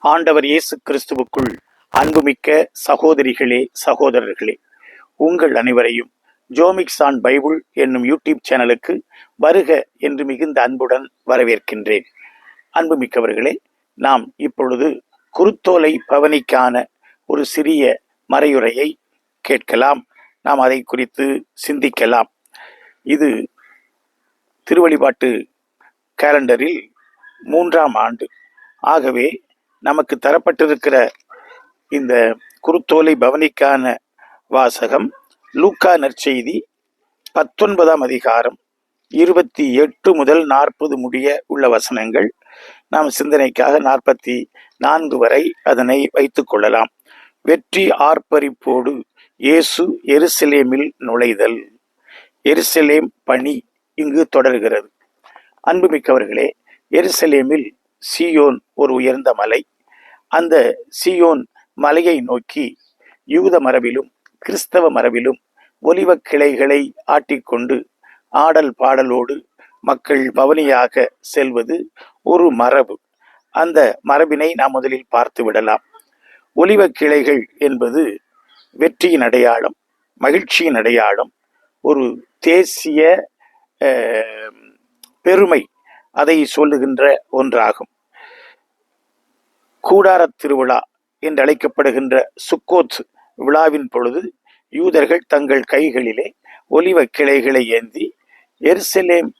ஆண்டவர் இயேசு கிறிஸ்துவுக்குள் அன்புமிக்க சகோதரிகளே சகோதரர்களே உங்கள் அனைவரையும் ஜோமிக்ஸ் ஆன் பைபிள் என்னும் யூடியூப் சேனலுக்கு வருக என்று மிகுந்த அன்புடன் வரவேற்கின்றேன். அன்புமிக்கவர்களே நாம் இப்பொழுது குருத்தோலை பவனிக்கான ஒரு சிறிய மறையுரையை கேட்கலாம். நாம் அதை குறித்து சிந்திக்கலாம். இது திருவழிபாட்டு கேலண்டரில் மூன்றாம் ஆண்டு. ஆகவே நமக்கு தரப்பட்டிருக்கிற இந்த குருத்தோலை பவனிக்கான வாசகம் லூக்கா நற்செய்தி பத்தொன்பதாம் அதிகாரம் இருபத்தி எட்டு முதல் நாற்பது முடிய உள்ள வசனங்கள். நாம் சிந்தனைக்காக நாற்பத்தி நான்கு வரை அதனை வைத்துக்கொள்ளலாம் வெற்றி ஆர்ப்பரிப்போடு இயேசு எருசலேமில் நுழைதல். எருசலேம் பணி இங்கு தொடர்கிறது. அன்புமிக்கவர்களே எருசலேமில் சியோன் ஒரு உயர்ந்த மலை. அந்த சியோன் மலையை நோக்கி யூத மரபிலும் கிறிஸ்தவ மரபிலும் ஒலிவ கிளைகளை ஆட்டிக்கொண்டு ஆடல் பாடலோடு மக்கள் பவனியாக செல்வது ஒரு மரபு. அந்த மரபினை நாம் முதலில் பார்த்து விடலாம். ஒலிவ கிளைகள் என்பது வெற்றியின் அடையாளம் மகிழ்ச்சியின் அடையாளம் ஒரு தேசிய பெருமை அதை சொல்லுகின்ற ஒன்றாகும். கூடாரத் திருவிழா என்று அழைக்கப்படுகின்ற சுக்கோத் விழாவின் பொழுது யூதர்கள் தங்கள் கைகளிலே ஒலிவ கிளைகளை ஏந்தி எருசலேம்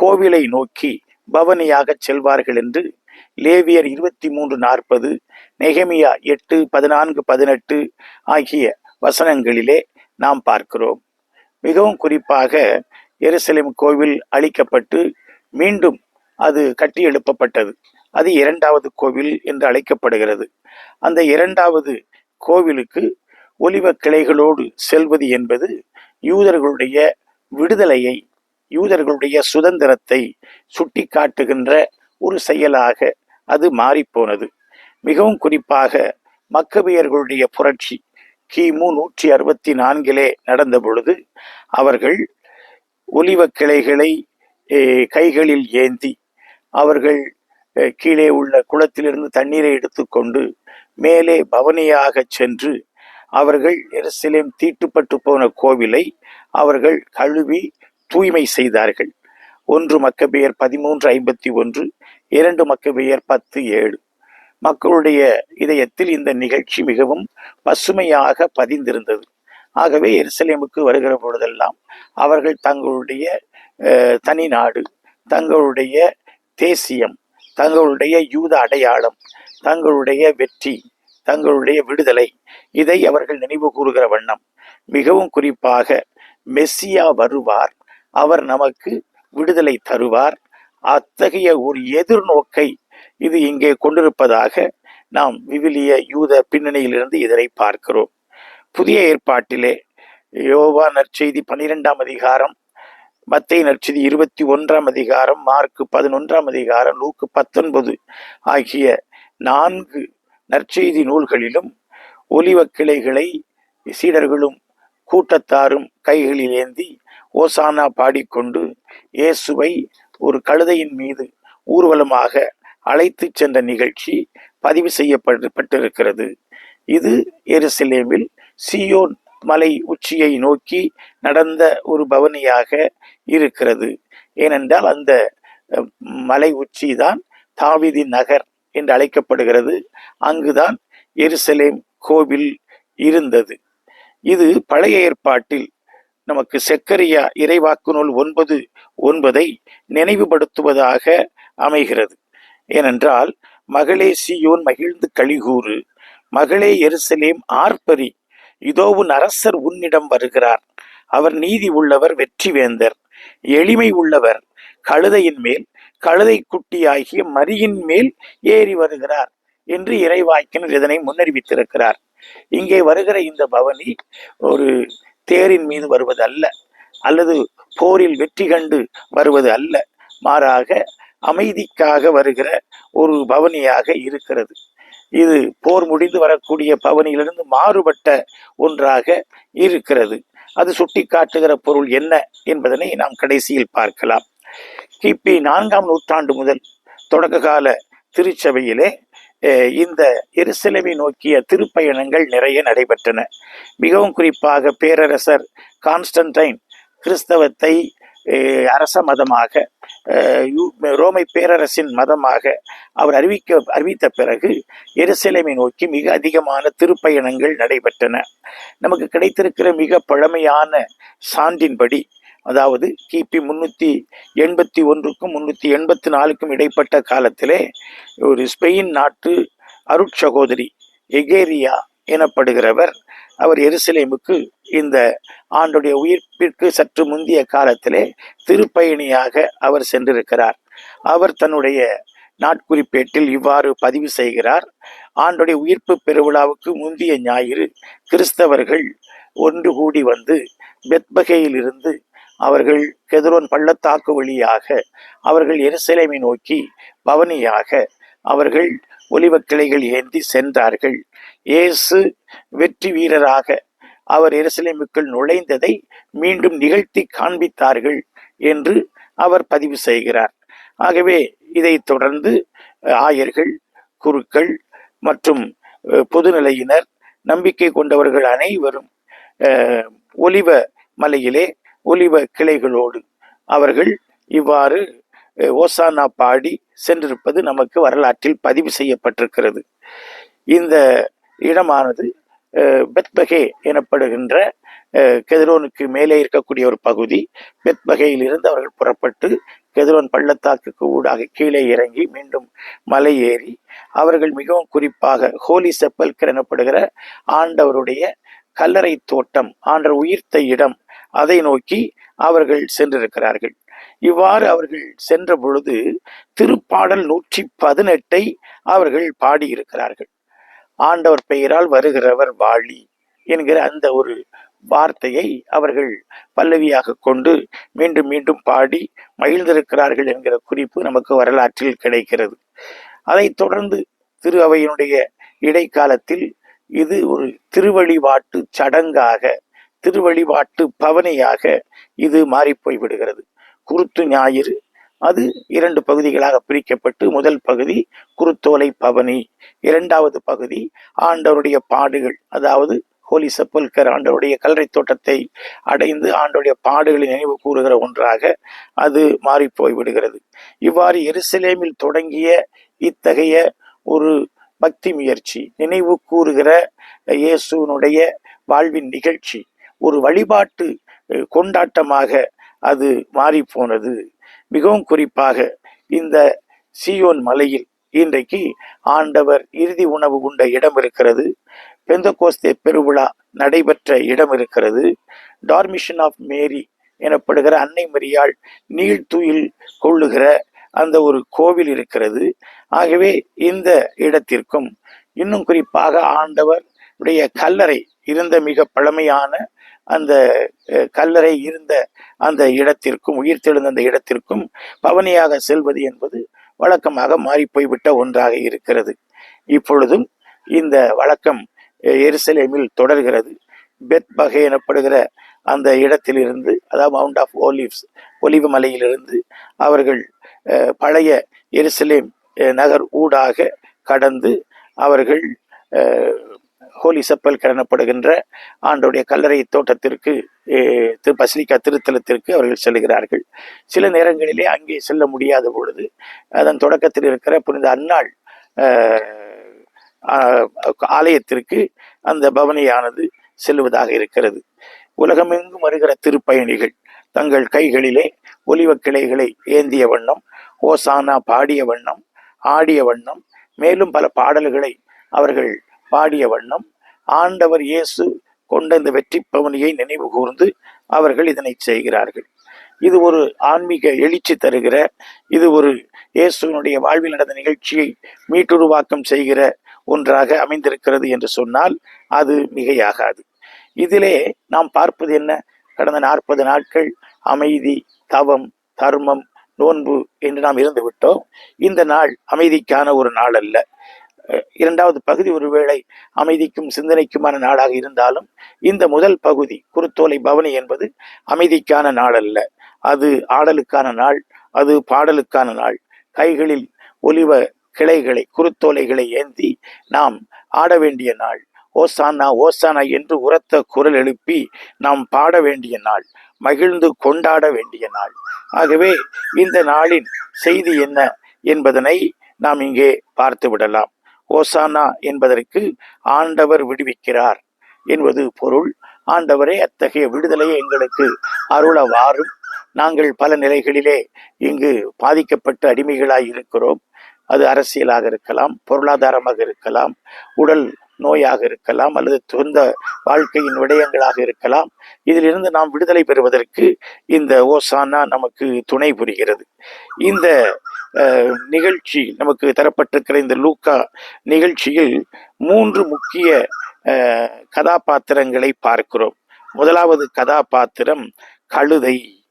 கோவிலை நோக்கி பவனியாக செல்வார்கள் என்று லேவியர் இருபத்தி மூன்று நாற்பது நெகமியா எட்டு பதினான்கு பதினெட்டு ஆகிய வசனங்களிலே நாம் பார்க்கிறோம். மிகவும் குறிப்பாக எருசலேம் கோவில் அழிக்கப்பட்டு மீண்டும் அது கட்டி எழுப்பப்பட்டது. அது இரண்டாவது கோவில் என்று அழைக்கப்படுகிறது. அந்த இரண்டாவது கோவிலுக்கு ஒலிவ கிளைகளோடு செல்வது என்பது யூதர்களுடைய விடுதலையை யூதர்களுடைய சுதந்திரத்தை சுட்டி காட்டுகின்ற ஒரு செயலாக அது மாறிப்போனது. மிகவும் குறிப்பாக மக்கபியர்களுடைய புரட்சி கிமு நூற்றி அறுபத்தி நான்கிலே நடந்த பொழுது அவர்கள் ஒலிவ கிளைகளை கைகளில் ஏந்தி அவர்கள் கீழே உள்ள குளத்திலிருந்து தண்ணீரை எடுத்துக்கொண்டு மேலே பவனியாக சென்று அவர்கள் எருசலேம் தீட்டுப்பட்டு போன கோவிலை அவர்கள் கழுவி தூய்மை செய்தார்கள். ஒன்று மக்கபெயர் பதிமூன்று ஐம்பத்தி ஒன்று இரண்டு மக்கபெயர் பத்து ஏழு. மக்களுடைய இதயத்தில் இந்த நிகழ்ச்சி மிகவும் பசுமையாக பதிந்திருந்தது. ஆகவே எருசலேமுக்கு வருகிற பொழுதெல்லாம் அவர்கள் தங்களுடைய தனி நாடு தங்களுடைய தேசியம் தங்களுடைய யூத அடையாளம் தங்களுடைய வெற்றி தங்களுடைய விடுதலை இதை அவர்கள் நினைவு கூறுகிற வண்ணம். மிகவும் குறிப்பாக மெஸ்ஸியா வருவார். அவர் நமக்கு விடுதலை தருவார். அத்தகைய ஒரு எதிர்நோக்கை இது இங்கே கொண்டிருப்பதாக நாம் விவிலிய யூத பின்னணியிலிருந்து இதனை பார்க்கிறோம். புதிய ஏற்பாட்டிலே யோவா நற்செய்தி பன்னிரெண்டாம் அதிகாரம் மத்தை நற்செய்தி இருபத்தி ஒன்றாம் அதிகாரம் மார்க்கு பதினொன்றாம் அதிகாரம் நூக்கு பத்தொன்பது ஆகிய நான்கு நற்செய்தி நூல்களிலும் ஒலிவ கிளைகளை சீடர்களும் கூட்டத்தாரும் கைகளில் ஏந்தி ஓசானா பாடிக்கொண்டு இயேசுவை ஒரு கழுதையின் மீது ஊர்வலமாக அழைத்து சென்ற நிகழ்ச்சி பதிவு செய்யப்பட்டிருக்கிறது இது எருசலேமில் சியோன் மலை உச்சியை நோக்கி நடந்த ஒரு பவனியாக இருக்கிறது. ஏனென்றால் அந்த மலை உச்சி தான் தாவிதி நகர் என்று அழைக்கப்படுகிறது. அங்குதான் எருசலேம் கோவில் இருந்தது. இது பழைய ஏற்பாட்டில் நமக்கு செக்கரியா இறைவாக்கு நூல் ஒன்பது ஒன்பதை நினைவுபடுத்துவதாக அமைகிறது. ஏனென்றால் மகளே சியோன் மகிழ்ந்து கழிகூறு மகளே எருசலேம் ஆர்ப்பரி இதோ உன் அரசர் உன்னிடம் வருகிறார். அவர் நீதி உள்ளவர் வெற்றி வேந்தர். எளிமை உள்ளவர் கழுதையின் மேல் கழுதை குட்டியாகிய மரியின் மேல் ஏறி வருகிறார் என்று இறைவாக்கினர் இதனை முன்னறிவித்திருக்கிறார். இங்கே வருகிற இந்த பவனி ஒரு தேரின் மீது வருவது அல்ல அல்லது போரில் வெற்றி கண்டு வருவது அல்ல மாறாக அமைதிக்காக வருகிற ஒரு பவனியாக இருக்கிறது. இது போர் முடிந்து வரக்கூடிய பவனியிலிருந்து மாறுபட்ட ஒன்றாக இருக்கிறது. அது சுட்டி காட்டுகிற பொருள் என்ன என்பதனை நாம் கடைசியில் பார்க்கலாம். கிபி நான்காம் நூற்றாண்டு முதல் தொடக்க கால திருச்சபையிலே இந்த எருசலேமை நோக்கிய திருப்பயணங்கள் நிறைய நடைபெற்றன. மிகவும் குறிப்பாக பேரரசர் கான்ஸ்டன்டைன் கிறிஸ்தவத்தை அரச மதமாக யூ- ரோமை பேரரசின் மதமாக அவர் அறிவிக்க அறிவித்த பிறகு எருசலேமை நோக்கி மிக அதிகமான திருப்பயணங்கள் நடைபெற்றன. நமக்கு கிடைத்திருக்கிற மிக பழமையான சான்றின்படி அதாவது கிபி முன்னூத்தி எண்பத்தி ஒன்றுக்கும் முன்னூத்தி எண்பத்தி நாலுக்கும் இடைப்பட்ட காலத்திலே ஒரு ஸ்பெயின் நாட்டு அருட்சகோதரி எகேரியா எனப்படுகிறவர். அவர் எருசலேமுக்கு இந்த ஆண்டுடைய உயிர்ப்பிற்கு சற்று முந்திய காலத்திலே திருப்பயணியாக அவர் சென்றிருக்கிறார். அவர் தன்னுடைய நாட்குறிப்பேட்டில் இவ்வாறு பதிவு செய்கிறார். ஆண்டுடைய உயிர்ப்பு பெருவிழாவுக்கு முந்திய ஞாயிறு கிறிஸ்தவர்கள் ஒன்று கூடி வந்து பெத்பகையிலிருந்து அவர்கள் கெதுரோன் பள்ளத்தாக்கு வழியாக அவர்கள் எருசலேமை நோக்கி பவனியாக அவர்கள் ஒலிவக் கிளைகள் ஏந்தி சென்றார்கள். இயேசு வெற்றி வீரராக அவர் எருசலேமுக்குள் நுழைந்ததை மீண்டும் நிகழ்த்தி காண்பித்தார்கள் என்று அவர் பதிவு செய்கிறார். ஆகவே இதைத் தொடர்ந்து ஆயர்கள் குருக்கள் மற்றும் பொதுநிலையினர் நம்பிக்கை கொண்டவர்கள் அனைவரும் ஒலிவ மலையிலே ஒலிவ கிளைகளோடு அவர்கள் இவ்வாறு ஓசானா பாடி சென்றிருப்பது நமக்கு வரலாற்றில் பதிவு செய்யப்பட்டிருக்கிறது. இந்த இடமானது பெத்பகே எனப்படுகின்ற கெதிரோனுக்கு மேலே இருக்கக்கூடிய ஒரு பகுதி. பெத்பகையில் இருந்து அவர்கள் புறப்பட்டு கெதிரோன் பள்ளத்தாக்குக்கு ஊடாக கீழே இறங்கி மீண்டும் மலை ஏறி அவர்கள் மிகவும் குறிப்பாக ஹோலி செப்பல்கர் எனப்படுகிற ஆண்டவருடைய கல்லறை தோட்டம் ஆண்டவர் உயிர்த்த இடம் அதை நோக்கி அவர்கள் சென்றிருக்கிறார்கள். இவ்வாறு அவர்கள் சென்ற பொழுது திருப்பாடல் நூற்றி பதினெட்டை அவர்கள் பாடியிருக்கிறார்கள். ஆண்டவர் பெயரால் வருகிறவர் வாழி என்கிற அந்த ஒரு வார்த்தையை அவர்கள் பல்லவியாக கொண்டு மீண்டும் மீண்டும் பாடி மகிழ்ந்திருக்கிறார்கள் என்கிற குறிப்பு நமக்கு வரலாற்றில் கிடைக்கிறது. அதைத் தொடர்ந்து திரு அவையினுடைய இடைக்காலத்தில் இது ஒரு திருவழிபாட்டு சடங்காக திருவழிபாட்டு பவனியாக இது மாறிப்போய் விடுகிறது குருத்து ஞாயிறு. அது இரண்டு பகுதிகளாக பிரிக்கப்பட்டு முதல் பகுதி குருத்தோலை பவனி இரண்டாவது பகுதி ஆண்டவருடைய பாடுகள் அதாவது ஹோலி செப்பல்கர் ஆண்டவருடைய கல்லறை தோட்டத்தை அடைந்து ஆண்டவருடைய பாடுகளை நினைவு கூறுகிற ஒன்றாக அது மாறிப்போய் விடுகிறது. இவ்வாறு எருசலேமில் தொடங்கிய இத்தகைய ஒரு பக்தி முயற்சி நினைவு கூறுகிற இயேசுனுடைய வாழ்வின் நிகழ்ச்சி ஒரு வழிபாட்டு கொண்டாட்டமாக அது மாறிப்போனது. மிகவும் குறிப்பாக இந்த சியோன் மலையில் இன்றைக்கு ஆண்டவர் இறுதி உணவு உண்ட இடம் இருக்கிறது. பெந்தகோஸ்தே பெருவிழா நடைபெற்ற இடம் இருக்கிறது. டார்மிஷன் ஆஃப் மேரி எனப்படுகிற அன்னை மரியாள் நீழ்த்துயில் கொள்ளுகிற அந்த ஒரு கோவில் இருக்கிறது. ஆகவே இந்த இடத்திற்கும் இன்னும் குறிப்பாக ஆண்டவர் உடைய கல்லறை இருந்த மிக பழமையான அந்த கல்லறை இருந்த அந்த இடத்திற்கும் உயிர்த்தெழுந்த அந்த இடத்திற்கும் பவனியாக செல்வது என்பது வழக்கமாக மாறிப்போய்விட்ட ஒன்றாக இருக்கிறது. இப்பொழுதும் இந்த வழக்கம் எருசலேமில் தொடர்கிறது. பெத் பகை எனப்படுகிற அந்த இடத்திலிருந்து அதாவது மவுண்ட் ஆஃப் ஓலிவ்ஸ் ஒலிவு மலையிலிருந்து அவர்கள் பழைய எருசலேம் நகர் ஊடாக கடந்து அவர்கள் ஹோலி செப்பல் எனப்படுகின்ற ஆண்டுடைய கல்லறை தோட்டத்திற்கு திரு பசிலிக்கா திருத்தலத்திற்கு அவர்கள் செல்கிறார்கள். சில நேரங்களிலே அங்கே செல்ல முடியாத பொழுது அதன் தொடக்கத்தில் இருக்கிற புனித அன்னாள் ஆலயத்திற்கு அந்த பவனியானது செல்வதாக இருக்கிறது. உலகமெங்கும் வருகிற திருப்பயணிகள் தங்கள் கைகளிலே ஒலிவக் கிளைகளை ஏந்திய வண்ணம் ஓசானா பாடிய வண்ணம் ஆடிய வண்ணம் மேலும் பல பாடல்களை அவர்கள் பாடிய வண்ணம் ஆண்டவர் இயேசு கொண்ட இந்த வெற்றி பவனியை நினைவு கூர்ந்து அவர்கள் இதனை செய்கிறார்கள். இது ஒரு ஆன்மீக எழுச்சி தருகிற இது ஒரு இயேசுவினுடைய வாழ்வில் நடந்த நிகழ்ச்சியை மீட்டுருவாக்கம் செய்கிற ஒன்றாக அமைந்திருக்கிறது என்று சொன்னால் அது மிகையாகாது. இதிலே நாம் பார்ப்பது என்ன? கடந்த நாற்பது நாட்கள் அமைதி தவம் தர்மம் நோன்பு என்று நாம் இருந்து விட்டோம் இந்த நாள் அமைதிக்கான ஒரு நாள் அல்ல. இரண்டாவது பகுதி ஒருவேளை அமைதிக்கும் சிந்தனைக்குமான நாளாக இருந்தாலும் இந்த முதல் பகுதி குருத்தோலை பவனி என்பது அமைதிக்கான நாள் அல்ல அது ஆடலுக்கான நாள் அது பாடலுக்கான நாள். கைகளில் ஒலிவ கிளைகளை குருத்தோலைகளை ஏந்தி நாம் ஆட வேண்டிய நாள். ஓசானா ஓசானா என்று உரத்த குரல் எழுப்பி நாம் பாட வேண்டிய நாள் மகிழ்ந்து கொண்டாட வேண்டிய நாள். ஆகவே இந்த நாளின் செய்தி என்ன என்பதனை நாம் இங்கே பார்த்து விடலாம். ஓசானா என்பதற்கு ஆண்டவர் விடுவிக்கிறார் என்பது பொருள். ஆண்டவரே அத்தகைய விடுதலையை எங்களுக்கு அருளவாறும் நாங்கள் பல நிலைகளிலே இங்கு பாதிக்கப்பட்ட அடிமைகளாய் இருக்கிறோம். அது அரசியலாக இருக்கலாம் பொருளாதாரமாக இருக்கலாம் உடல் நோயாக இருக்கலாம் அல்லது சொந்த வாழ்க்கையின் விடயங்களாக இருக்கலாம். இதிலிருந்து நாம் விடுதலை பெறுவதற்கு இந்த ஓசானா நமக்கு துணை புரிகிறது. இந்த நிகழ்ச்சி நமக்கு தரப்பட்டிருக்கிற இந்த லூக்கா நிகழ்ச்சியில் மூன்று முக்கிய கதாபாத்திரங்களை பார்க்கிறோம். முதலாவது கதாபாத்திரம் கழுதை.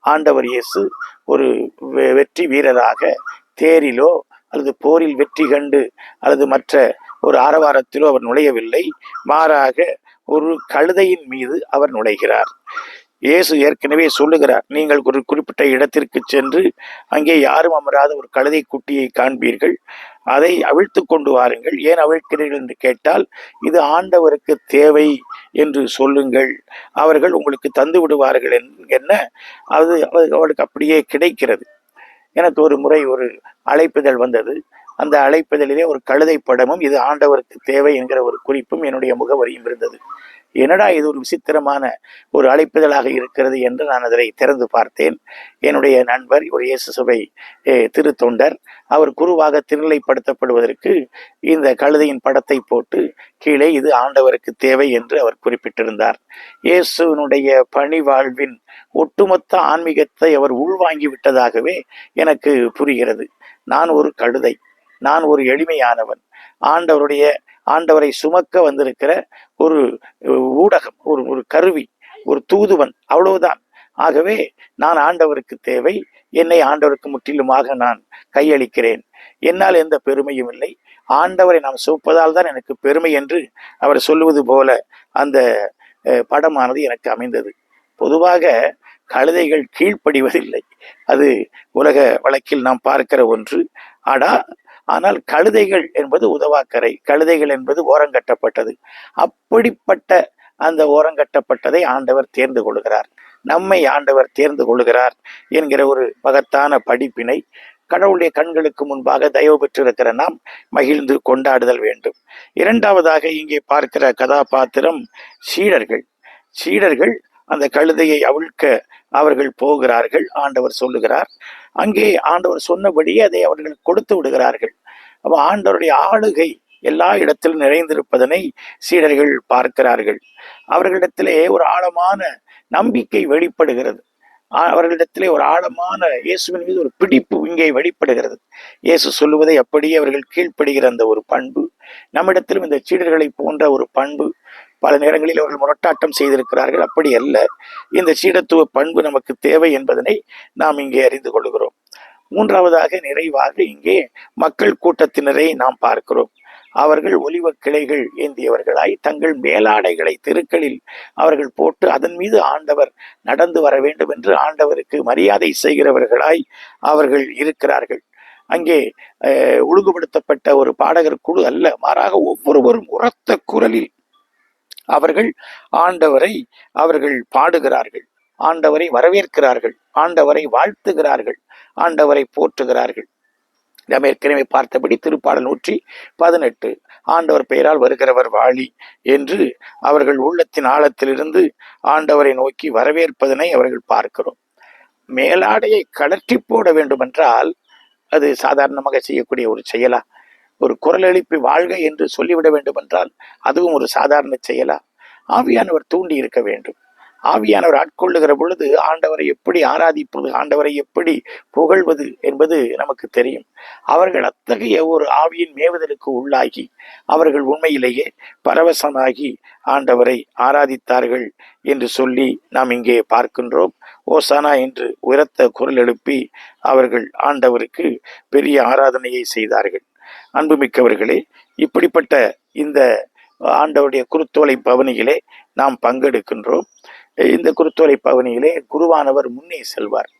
ஆண்டவர் இயேசு ஒரு வெ- வெற்றி வீரராக தேரிலோ அல்லது போரில் வெற்றி கண்டு அல்லது மற்ற ஒரு ஆரவாரத்திலோ அவர் நுழையவில்லை. மாறாக ஒரு கழுதையின் மீது அவர் நுழைகிறார். இயேசு ஏற்கனவே சொல்லுகிறார் நீங்கள் ஒரு குறிப்பிட்ட இடத்திற்கு சென்று அங்கே யாரும் அமராத ஒரு கழுதை குட்டியை காண்பீர்கள். அதை அவிழ்த்து கொண்டு வாருங்கள். ஏன் அவிழ்க்கிறீர்கள்? என்று கேட்டால் இது ஆண்டவருக்கு தேவை என்று சொல்லுங்கள். அவர்கள் உங்களுக்கு தந்து விடுவார்கள் என்- என்ன? அது அவளுக்கு அப்படியே கிடைக்கிறது. எனக்கு ஒரு முறை ஒரு அழைப்புதல் வந்தது. அந்த அழைப்பதிலே ஒரு கழுதை படமும் இது ஆண்டவருக்கு தேவை என்கிற ஒரு குறிப்பும் என்னுடைய முகவரியும் இருந்தது. என்னடா இது ஒரு விசித்திரமான ஒரு அழைப்புதலாக இருக்கிறது என்று நான் அதனை திறந்து பார்த்தேன். என்னுடைய நண்பர் ஒரு இயேசு சபை திருத்தொண்டர் அவர் குருவாக திருநிலைப்படுத்தப்படுவதற்கு இந்த கழுதையின் படத்தை போட்டு கீழே இது ஆண்டவருக்கு தேவை என்று அவர் குறிப்பிட்டிருந்தார். இயேசுவினுடைய பணி வாழ்வின் ஒட்டுமொத்த ஆன்மீகத்தை அவர் உள்வாங்கி விட்டதாகவே எனக்கு புரிகிறது. நான் ஒரு கழுதை நான் ஒரு எளிமையானவன். ஆண்டவருடைய ஆண்டவரை சுமக்க வந்திருக்கிற ஒரு ஊடகம் ஒரு ஒரு கருவி ஒரு தூதுவன் அவ்வளவுதான். ஆகவே நான் ஆண்டவருக்கு தேவை என்னை ஆண்டவருக்கு முற்றிலுமாக நான் கையளிக்கிறேன். என்னால் எந்த பெருமையும் இல்லை. ஆண்டவரை நாம் சுமப்பதால் தான் எனக்கு பெருமை என்று அவர் சொல்லுவது போல அந்த படமானது எனக்கு அமைந்தது. பொதுவாக கழுதைகள் கீழ்ப்படிவதில்லை. அது உலக வழக்கில் நாம் பார்க்கிற ஒன்று. ஆடா ஆனால் கழுதைகள் என்பது உதவாக்கரை கழுதைகள் என்பது ஓரங்கட்டப்பட்டது அப்படிப்பட்ட அந்த ஓரங்கட்டப்பட்டதை ஆண்டவர் தேர்ந்து கொள்கிறார். நம்மை ஆண்டவர் தேர்ந்து கொள்கிறார் என்கிற ஒரு மகத்தான படிப்பினை கடவுளுடைய கண்களுக்கு முன்பாக தயவு பெற்றிருக்கிற நாம் மகிழ்ந்து கொண்டாடுதல் வேண்டும். இரண்டாவதாக இங்கே பார்க்கிற கதாபாத்திரம் சீடர்கள். சீடர்கள் அந்த கழுதையை அவிழ்க்க அவர்கள் போகிறார்கள் ஆண்டவர் சொல்லுகிறார். அங்கே ஆண்டவர் சொன்னபடியே அதை அவர்கள் கொடுத்து விடுகிறார்கள். அப்போ ஆண்டவருடைய ஆளுகை எல்லா இடத்திலும் நிறைந்திருப்பதனை சீடர்கள் பார்க்கிறார்கள். அவர்களிடத்திலே ஒரு ஆழமான நம்பிக்கை வெளிப்படுகிறது. அவர்களிடத்திலே ஒரு ஆழமான இயேசுவின் மீது ஒரு பிடிப்பு இங்கே வெளிப்படுகிறது. இயேசு சொல்லுவதை அப்படியே அவர்கள் கீழ்ப்படுகிற அந்த ஒரு பண்பு நம்மிடத்திலும் இந்த சீடர்களை போன்ற ஒரு பண்பு பல நேரங்களில் அவர்கள் முரட்டாட்டம் செய்திருக்கிறார்கள். அப்படி அல்ல. இந்த சீடத்துவ பண்பு நமக்கு தேவை என்பதனை நாம் இங்கே அறிந்து கொள்கிறோம். மூன்றாவதாக நிறைவாக இங்கே மக்கள் கூட்டத்தினரை நாம் பார்க்கிறோம். அவர்கள் ஒலிவ கிளைகள் ஏந்தியவர்களாய் தங்கள் மேலாடைகளை தெருக்களில் அவர்கள் போட்டு அதன் மீது ஆண்டவர் நடந்து வர வேண்டும் என்று ஆண்டவருக்கு மரியாதை செய்கிறவர்களாய் அவர்கள் இருக்கிறார்கள். அங்கே ஒழுங்குபடுத்தப்பட்ட ஒரு பாடகர் குழு அல்ல. மாறாக ஒவ்வொருவரும் உரத்த குரலில் அவர்கள் ஆண்டவரை அவர்கள் பாடுகிறார்கள். ஆண்டவரை வரவேற்கிறார்கள். ஆண்டவரை வாழ்த்துகிறார்கள். ஆண்டவரை போற்றுகிறார்கள். நாம் ஏற்கனவே பார்த்தபடி திருப்பாடல் நூற்றி பதினெட்டு ஆண்டவர் பெயரால் வருகிறவர் வாழி என்று அவர்கள் உள்ளத்தின் ஆழத்திலிருந்து ஆண்டவரை நோக்கி வரவேற்பதனை அவர்கள் பார்க்கிறோம். மேலாடையை கலற்றி போட வேண்டுமென்றால் அது சாதாரணமாக செய்யக்கூடிய ஒரு செயலா? ஒரு குரல் எழுப்பி வாழ்க என்று சொல்லிவிட வேண்டுமென்றால் அதுவும் ஒரு சாதாரண செயலா? ஆவியானவர் தூண்டி இருக்க வேண்டும். ஆவியானவர் ஆட்கொள்ளுகிற பொழுது ஆண்டவரை எப்படி ஆராதிப்பது ஆண்டவரை எப்படி புகழ்வது என்பது நமக்கு தெரியும். அவர்கள் அத்தகைய ஒரு ஆவியின் மேவுதலுக்கு உள்ளாகி அவர்கள் உண்மையிலேயே பரவசமாகி ஆண்டவரை ஆராதித்தார்கள் என்று சொல்லி நாம் இங்கே பார்க்கின்றோம். ஓசானா என்று உரத்த குரல் எழுப்பி அவர்கள் ஆண்டவருக்கு பெரிய ஆராதனையை செய்தார்கள். அன்புமிக்கவர்களே இப்படிப்பட்ட இந்த ஆண்டவருடைய குருத்தோலை பவனியிலே நாம் பங்கெடுக்கின்றோம். இந்த குருத்தோலை பவனியிலே குருவானவர் முன்னே செல்வார்.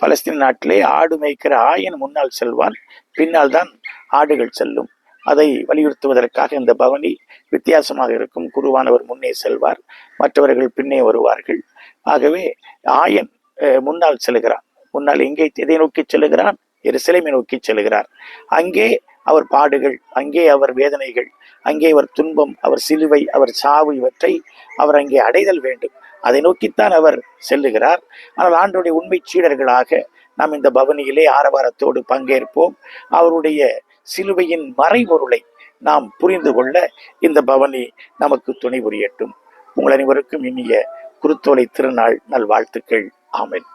பலஸ்தீன் நாட்டிலே ஆடு மேய்க்கிற ஆயன் முன்னால் செல்வான் பின்னால் தான் ஆடுகள் செல்லும். அதை வலியுறுத்துவதற்காக இந்த பவனி வித்தியாசமாக இருக்கும். குருவானவர் முன்னே செல்வார் மற்றவர்கள் பின்னே வருவார்கள். ஆகவே ஆயன் அஹ், முன்னால் செல்கிறான். முன்னால் எங்கே எதை நோக்கி செல்கிறான் எருசலேமை நோக்கி செல்கிறார். அங்கே அவர் பாடுகள் அங்கே அவர் வேதனைகள் அங்கே அவர் துன்பம் அவர் சிலுவை அவர் சாவு இவற்றை அவர் அங்கே அடைதல் வேண்டும். அதை நோக்கித்தான் அவர் செல்லுகிறார். ஆனால் ஆண்டுடைய உண்மை சீடர்களாக நாம் இந்த பவனியிலே ஆரவாரத்தோடு பங்கேற்போம். அவருடைய சிலுவையின் மறைபொருளை நாம் புரிந்து கொள்ள இந்த பவனி நமக்கு துணை புரியட்டும். உங்கள் அனைவருக்கும் இனிய குருத்தோலை திருநாள் நல்வாழ்த்துக்கள். ஆமென்.